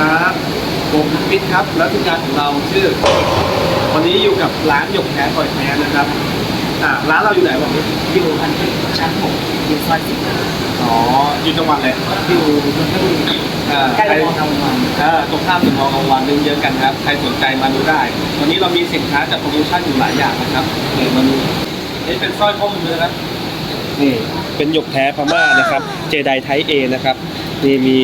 ครับผมพิทครับ แล้วทีมงานของเราชื่อ วันนี้อยู่กับร้านหยกแท้ก่อยแท้นะครับอ่าร้านเราอยู่ไหนวะอยู่อันที่ชั้นหกอยู่ซอยสิบอ๋ออยู่จังหวัดอะไรอยู่นนทบุรีอ่าใกล้ใครมองทางวันอ่าตรงข้ามถึงมองกลางวันนึงเยอะกันครับ ใครสนใจมาดูได้ วันนี้เรามีสินค้าจากโปรโมชั่นอยู่หลายอย่างนะครับเดี๋ยวมาดูนี่เป็นสร้อยข้อมือนะครับนี่เป็นหยกแท้พม่านะครับ เจไดไทเอนะครับนี่มี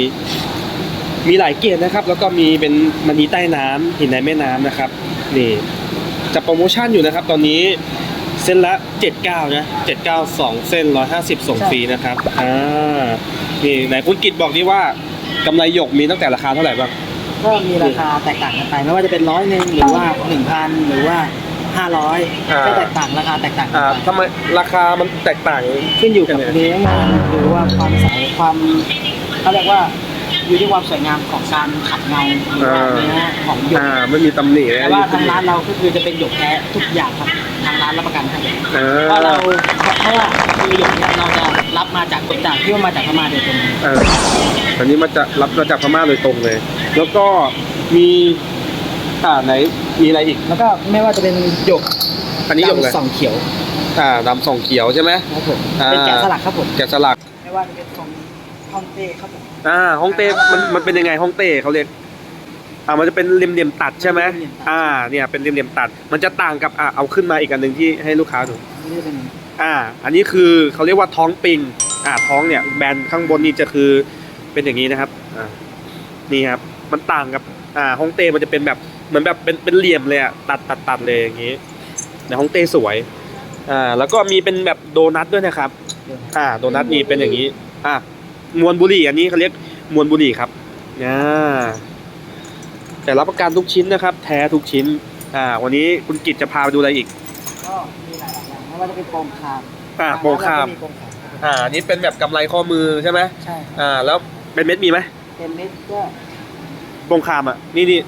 มีหลายเกียรตินะครับ แล้วก็มีเป็นมณีใต้น้ำหินในแม่น้ำนะครับนี่จะโปรโมชั่นอยู่นะครับ ตอนนี้เส้นละ 79 นะ 79 2 เส้น 150 ส่งฟรีนะครับอ่านี่ไหนคุณกิตบอกดิว่ากำไรหยกมีตั้งแต่ราคาเท่าไหร่บ้างก็มีราคาแตกต่างกันไปไม่ว่าจะเป็นร้อยหนึ่งหรือว่าหนึ่งพันหรือว่าห้าร้อยอ่าก็แตกต่างราคาแตกต่างกัอ่านไปทำไมราคามันแตกต่างขึ้นอยู่กับยังไงเนื้องานหรือว่าความใสความเขาเรียกว่า อยู่ที่ความสวยงามของการขัดเงาหรือว่าเนื้อของหยกอ่าไม่มีตำหนิเลยแต่ว่าทางร้านเราก็คือจะเป็นหยกแท้ทุกอย่างครับทางร้านรับประกันให้อ่เพราะเราเพราะว่าคือหยกเนี่ยเราจะรับมาจากคนจากที่ว่ามาจากพม่าโดยตรงเอออันนี้มาจะรับมาจากพม่าโดยตรงเลย แล้วก็มีอ่าไหนมีอะไรอีก แล้วก็ไม่ว่าจะเป็นหยกอันนี้หยกอะไรดำสองเขียวอ่าดำส่องเขียวใช่ไหมครับผมอ่าเป็นแกะสลักครับผมแกะสลักไม่ว่าจะเป็นทรงฮ่ องเต้ครับผมอ่าฮ่องเต้มันมันเป็นยังไงฮ่องเต้เขาเรียกอ่ามันจะเป็นเหลี่ยมๆตัดใช่ไหมอ่า เนี่ยเป็นเหลี่ยมๆตัด มันจะต่างกับอ่าเอาขึ้นมาอีกอันหนึ่งที่ให้ลูกค้าดูไม่ได้เป็นอ่า อันนี้คือเขาเรียกว่าท้องปิงอ่าท้องเนี่ยแบนข้างบนนี่จะคือเป็นอย่างนี้นะครับอ่านี่ครับมันต่างกับอ่าฮ่องเต้มันจะเป็นแบบเหมือนแบบเป็นเป็นเหลี่ยมเลยอะตัดตัดตัดเลยอย่างนี้แต่ฮ่องเต้สวยอ่าแล้วก็มีเป็นแบบโดนัทด้วยนะครับ อ่าโดนัทนี่เป็นอย่างนี้อ่า มวนบุหรี่อันนี้เขาเรียกมวนบุหรี่ครับอ่าแต่รับประกันทุกชิ้นนะครับ แท้ทุกชิ้น อ่า วันนี้คุณกิจจะพาไปดูอะไรอีก ก็มีหลายอย่างไม่ว่าจะเป็นโปรงคามอ่าโปรงคามแล้วก็โปรงคามครับผมอ่าอันนี้เป็นแบบกำไรข้อมือใช่ไหมใช่ครับอ่า แล้วเป็นเม็ดมีไหมเป็นเม็ดก็โปรงคามอะ นี่นี่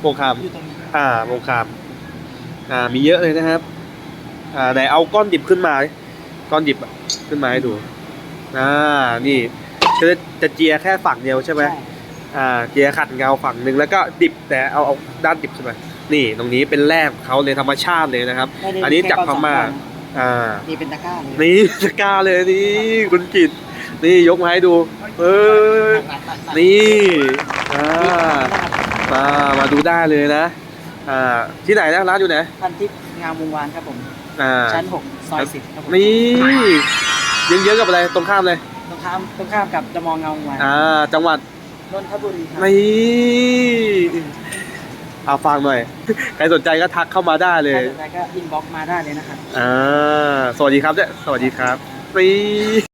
โปรงคาม อยู่ตรงนี้อ่าโปรงคาม อ่า มีเยอะเลยนะครับ อ่าไหนเอาก้อนดิบขึ้นมาดิก้อนดิบอะขึ้นมาให้ดู อ่า นี่ จะจะเจียแค่ฝั่งเดียวใช่ไหมใช่อ่าเจียขัดเงาฝั่งหนึ่งแล้วก็ดิบแต่เอาเอาด้านดิบใช่ไหมนี่ตรงนี้เป็นแร่ของเขาเลยธรรมชาติเลยนะครับไม่ได้อันนี้จากพม่าแค่ก้อนสองก้อนอ่ามีเป็นตะกร้าเลยนี่สกล้าเลยนี่คุณกิตนี่ยกมาให้ดูเออตัดตัดตัดนี่อ่ามามาดูได้เลยนะอ่าที่ไหนนะร้านอยู่ไหนพันทิพย์งามวงวานครับผมอ่าชั้นหกซอยสิบครับผมนี่เยอะๆกับอะไรตรงข้ามเลย ตรงข้ามตรงข้ามกับจะมองเงาวงวานอ่าจังหวัดนนทบุรีครับนี่เอาฟังหน่อย ใครสนใจก็ทักเข้ามาได้เลถ้าย สนใจก็อินบ็อกมาได้เลยนะครับ อ่า สวัสดีครับเจ้สวัสดีครับนี่